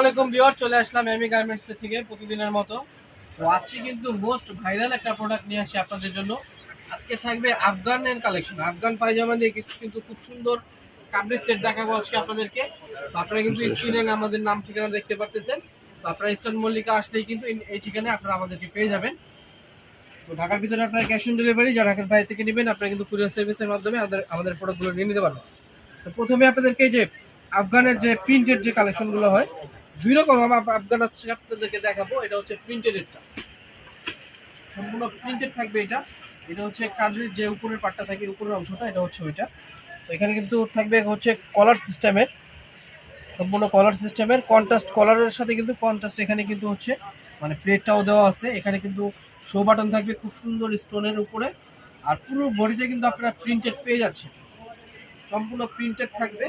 আলাইকুম বিয়ার চলে আসলাম এমি গার্মেন্টস থেকে প্রতিদিনের মতো। তো আজকে কিন্তু মোস্ট ভাইরাল একটা প্রোডাক্ট নিয়ে আসি আপনাদের জন্য। আজকে থাকবে আফগান আফগানের কালেকশন আফগান পায়জামা দিয়ে কিছু কিন্তু খুব সুন্দর কাবলির সেট দেখাবো আজকে আপনাদেরকে। আপনারা কিন্তু স্ক্রিনে আমাদের নাম ঠিকানা দেখতে পারতেছেন। আপনারা ইস্টার্ন মল্লিকা আসলেই কিন্তু এই- ঠিকানায় আপনারা আমাদেরকে পেয়ে যাবেন। তো ঢাকার ভিতরে আপনারা ক্যাশ অন ডেলিভারি যারা ঢাকার বাইরে থেকে নেবেন আপনারা কিন্তু কুরিয়ার সার্ভিসের মাধ্যমে আমাদের আমাদের প্রোডাক্টগুলো নিয়ে নিতে পারবেন। তো প্রথমে আপনাদেরকে যে আফগানের যে প্রিন্টেড যে কালেকশনগুলো হয় দুই রকম আমার আফগান হচ্ছে দেখাবো, এটা হচ্ছে প্রিন্টেডেরটা সম্পূর্ণ প্রিন্টেড থাকবে এটা। এটা হচ্ছে কার্ডের যে উপরের পার্টটা থাকে, উপরের অংশটা, এটা হচ্ছে ওইটা। তো এখানে কিন্তু থাকবে হচ্ছে কলার সিস্টেমের সম্পূর্ণ কলার সিস্টেমের কন্ট্রাস্ট কলারের সাথে কিন্তু কন্ট্রাস্ট এখানে কিন্তু হচ্ছে মানে প্লেটটাও দেওয়া আছে। এখানে কিন্তু শো বাটন থাকবে খুব সুন্দর স্টোনের উপরে। আর পুরো বডিটা কিন্তু আপনারা প্রিন্টেড পেয়ে যাচ্ছেন। সম্পূর্ণ প্রিন্টেড থাকবে।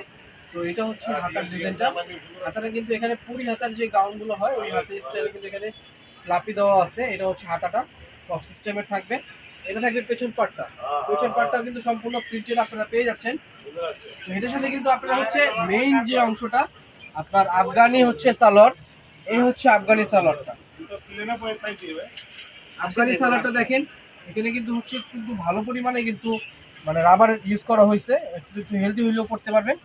তো এটা হচ্ছে হাতার ডিজাইনটা। হাতাটা কিন্তু এখানে পুরি হাতার যে গাউনগুলো হয়, ওই হাতের স্টাইলে কিন্তু এখানে ফ্লাপি দেওয়া আছে। এটা হচ্ছে হাতাটা। টপ সিস্টেমের থাকবে। এটা থাকবে পেছন পাটটা। পেছন পাটটা কিন্তু সম্পূর্ণ প্রিন্টেড আপনারা পেয়ে যাচ্ছেন। তো এটার সাথে কিন্তু আপনারা হচ্ছে মেইন যে অংশটা, আপনার আফগানি হচ্ছে সালোয়ার। এই হচ্ছে আফগানি সালোয়ারটা। আফগানি সালোয়ারটা দেখেন, এখানে কিন্তু হচ্ছে কিন্তু ভালো পরিমাণে কিন্তু মানে রাবার ইউজ করা হয়েছে। একটু হেলদি হইলেও করতে পারবেন।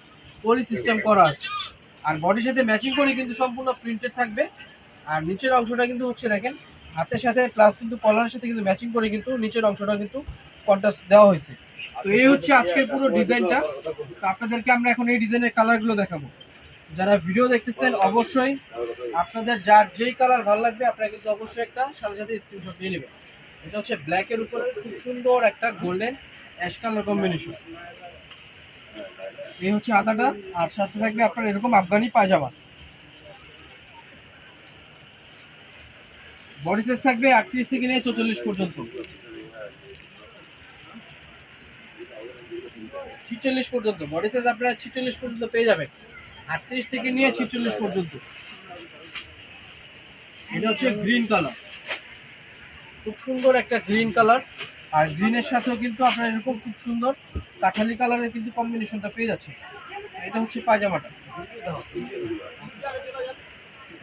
পলি সিস্টেম করা আছে। আর বডির সাথে ম্যাচিং করে কিন্তু সম্পূর্ণ প্রিন্টেড থাকবে। আর নিচের অংশটা কিন্তু হচ্ছে দেখেন, হাতের সাথে প্লাস কিন্তু কলারের সাথে কিন্তু ম্যাচিং করে কিন্তু নিচের অংশটা কিন্তু কন্ট্রাস্ট দেওয়া হয়েছে। তো এই হচ্ছে আজকের পুরো ডিজাইনটা তো আপনাদেরকে আমরা এখন এই ডিজাইনের কালারগুলো দেখাবো। যারা ভিডিও দেখতেছেন, অবশ্যই আপনাদের যার যেই কালার ভালো লাগবে, আপনারা কিন্তু অবশ্যই একটা সাথে সাথে স্ক্রিনশট নিয়ে নেবেন। এটা হচ্ছে ব্ল্যাকের উপরে, খুব সুন্দর একটা গোল্ডেন অ্যাশ কালার কম্বিনেশন এই হচ্ছে আদাটা, আর সাথে থাকবে আপনার এরকম আফগানি পায়জামা। বডি সাইজ থাকবে আটত্রিশ থেকে নিয়ে চৌচল্লিশ পর্যন্ত। ছিচল্লিশ পর্যন্ত। বডি সাইজ আপনারা ছিচল্লিশ পর্যন্ত পেয়ে যাবেন। আটত্রিশ থেকে নিয়ে ছিচল্লিশ পর্যন্ত। এটা হচ্ছে গ্রিন কালার খুব সুন্দর একটা গ্রিন কালার আর গ্রিনের সাথেও কিন্তু আপনার এরকম খুব সুন্দর কাঠালি কালারের কিন্তু কম্বিনেশনটা পেয়ে যাচ্ছে এটা হচ্ছে পায়জামাটা।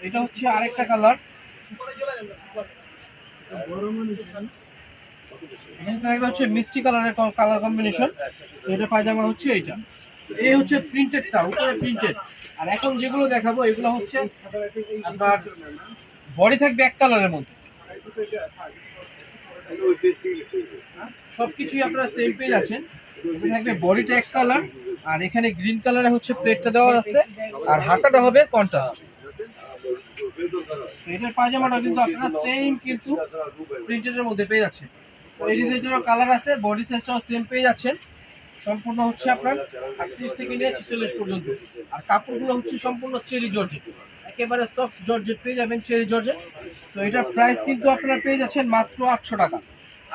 এটা হচ্ছে আরেকটা কালার থাকবে হচ্ছে মিষ্টি কালারের কালার কম্বিনেশন এটা পায়জামা হচ্ছে এইটা। এই হচ্ছে প্রিন্টেডটা উপরে প্রিন্টেড আর এখন যেগুলো দেখাবো, এগুলো হচ্ছে আপনার বডি থাকবে এক কালারের মধ্যে। সবকিছুই আপনারা সেম পেয়ে এটা থাকবে বডিটা এক কালার আর এখানে গ্রিন কালারে হচ্ছে প্লেটটা দেওয়া আছে, আর হাতাটা হবে কন্ট্রাস্ট এটার পায়জামাটা কিন্তু আপনারা সেম কিন্তু প্রিন্টেডের মধ্যে পেয়ে যাচ্ছেন। এই ডিজাইনেরও কালার আছে বডি সাইজটাও সেম পেয়ে যাচ্ছেন। সম্পূর্ণ হচ্ছে আপনার আটত্রিশ থেকে নিয়ে ছেচল্লিশ পর্যন্ত। আর কাপড়গুলো হচ্ছে সম্পূর্ণ চেরি জর্জেট। একেবারে সফট জর্জেট পেয়ে যাবেন চেরি জর্জেট। তো এটার প্রাইস কিন্তু আপনারা পেয়ে যাচ্ছেন মাত্র আটশো টাকা।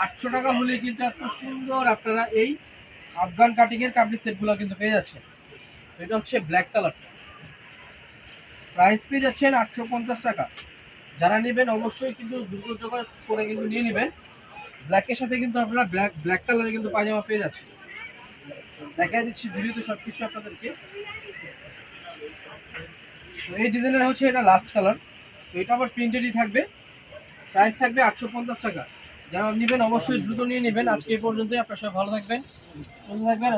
আটশো টাকা হলে কিন্তু এত সুন্দর আপনারা এই আফগান কাটিংয়ের কাপড়ি সেটগুলো কিন্তু পেয়ে যাচ্ছেন। এটা হচ্ছে ব্ল্যাক কালারটা প্রাইস পেয়ে যাচ্ছেন আটশো পঞ্চাশ টাকা। যারা নেবেন অবশ্যই কিন্তু দুটো জোগাড় করে কিন্তু নিয়ে নেবেন। ব্ল্যাকের সাথে কিন্তু আপনারা ব্ল্যাক ব্ল্যাক কালারে কিন্তু পায়জামা পেয়ে যাচ্ছে দেখা দিচ্ছি ভিডিওতে সব কিছু আপনাদেরকে। তো এই ডিজাইনের হচ্ছে এটা লাস্ট কালার তো এটা আবার প্রিন্টেডই থাকবে। প্রাইস থাকবে আটশো পঞ্চাশ টাকা। যারা নেবেন অবশ্যই দ্রুত নিয়ে নেবেন। আজকে এই পর্যন্তই। আপনার সবাই ভালো থাকবেন। সুন্দর থাকবেন।